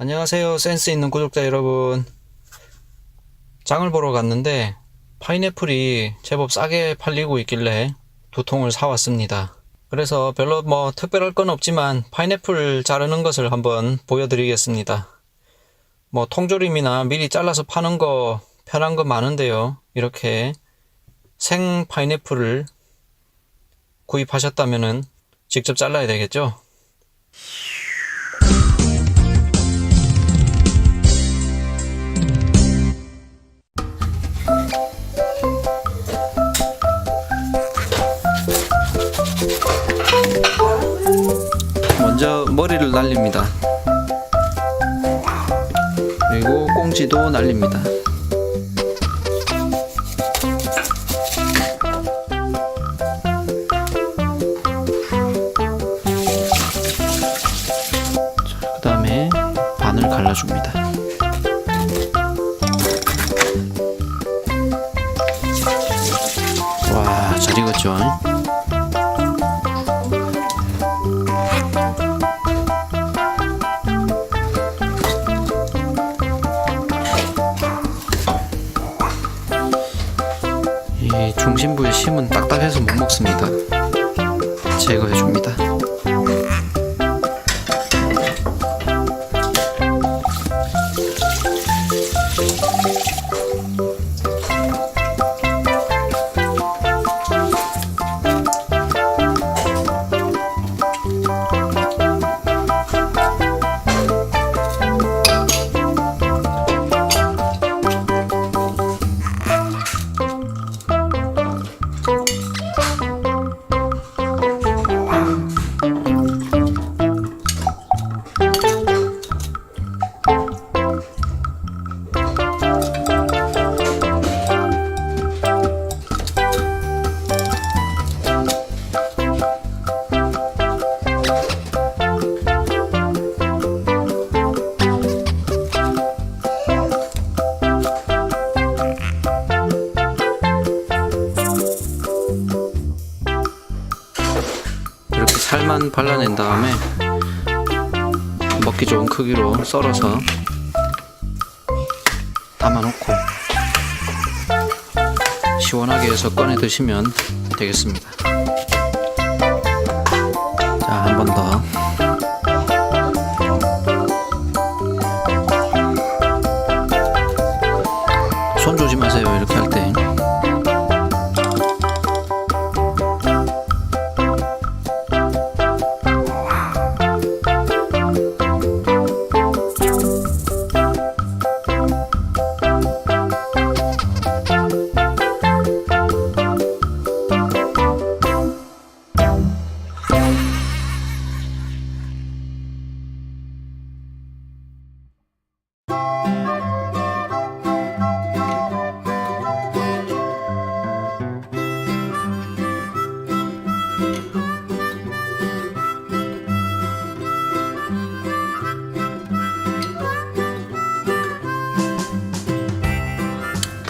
안녕하세요. 센스 있는 구독자 여러분. 장을 보러 갔는데 파인애플이 제법 싸게 팔리고 있길래 두 통을 사왔습니다. 그래서 별로 뭐 특별할 건 없지만 파인애플 자르는 것을 한번 보여드리겠습니다. 뭐 통조림이나 미리 잘라서 파는 거 편한 거 많은데요. 이렇게 생 파인애플을 구입하셨다면은 직접 잘라야 되겠죠? 먼저 머리를 날립니다. 그리고 꽁지도 날립니다. 그 다음에 반을 갈라줍니다. 와, 잘 익었죠? 중심부의 심은 딱딱해서 못 먹습니다. 제거해 줍니다. 살만 발라낸 다음에 먹기 좋은 크기로 썰어서 담아놓고 시원하게 해서 꺼내 드시면 되겠습니다. 자, 한 번 더.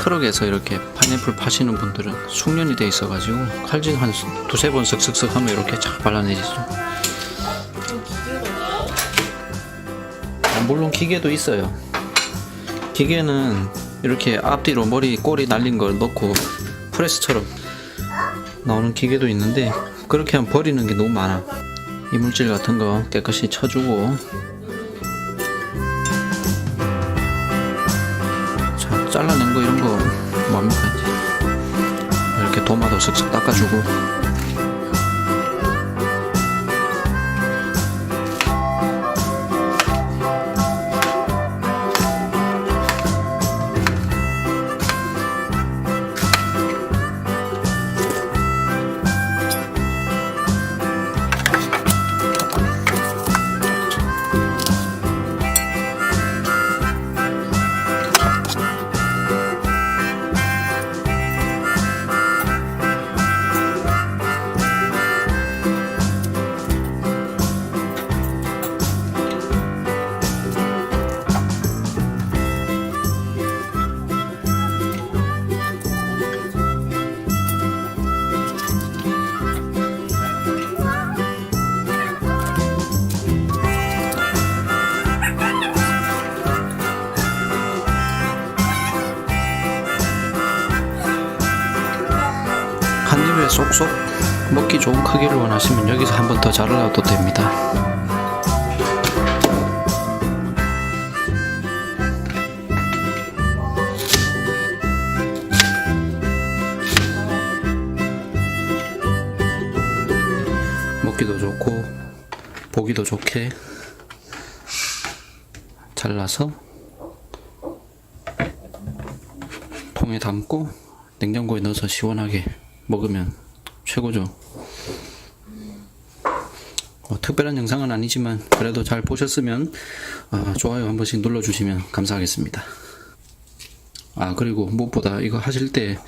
트럭에서 이렇게 파인애플 파시는 분들은 숙련이 돼 있어가지고 칼질 한 두세 번 쓱쓱쓱 하면 이렇게 쫙 발라내지죠. 아, 물론 기계도 있어요. 기계는 이렇게 앞뒤로 머리 꼬리 날린 걸 넣고 프레스처럼 나오는 기계도 있는데 그렇게 하면 버리는 게 너무 많아. 이물질 같은 거 깨끗이 쳐주고 뭡니까 이제 이렇게 도마도 쓱쓱 닦아주고 쏙쏙 먹기 좋은 크기를 원하시면 여기서 한 번 더 잘라도 됩니다. 먹기도 좋고 보기도 좋게 잘라서 통에 담고 냉장고에 넣어서 시원하게 먹으면 최고죠. 어, 특별한 영상은 아니지만 그래도 잘 보셨으면 어, 좋아요 한 번씩 눌러주시면 감사하겠습니다. 아 그리고 무엇보다 이거 하실 때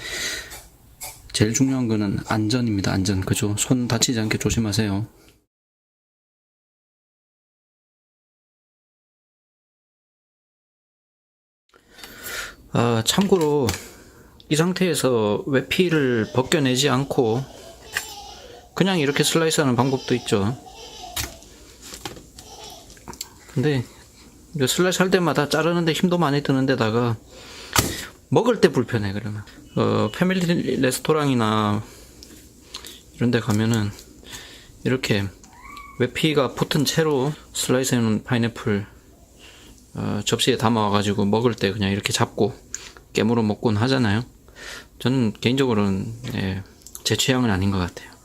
제일 중요한 거는 안전입니다. 안전 그죠? 손 다치지 않게 조심하세요. 아, 참고로 이 상태에서 외피를 벗겨내지 않고 그냥 이렇게 슬라이스 하는 방법도 있죠. 근데 슬라이스 할 때마다 자르는데 힘도 많이 드는데다가 먹을 때 불편해 그러면 어, 패밀리 레스토랑이나 이런 데 가면은 이렇게 외피가 붙은 채로 슬라이스 해놓은 파인애플 어, 접시에 담아와가지고 먹을 때 그냥 이렇게 잡고 깨물어 먹곤 하잖아요. 저는 개인적으로는 예, 제 취향은 아닌 것 같아요.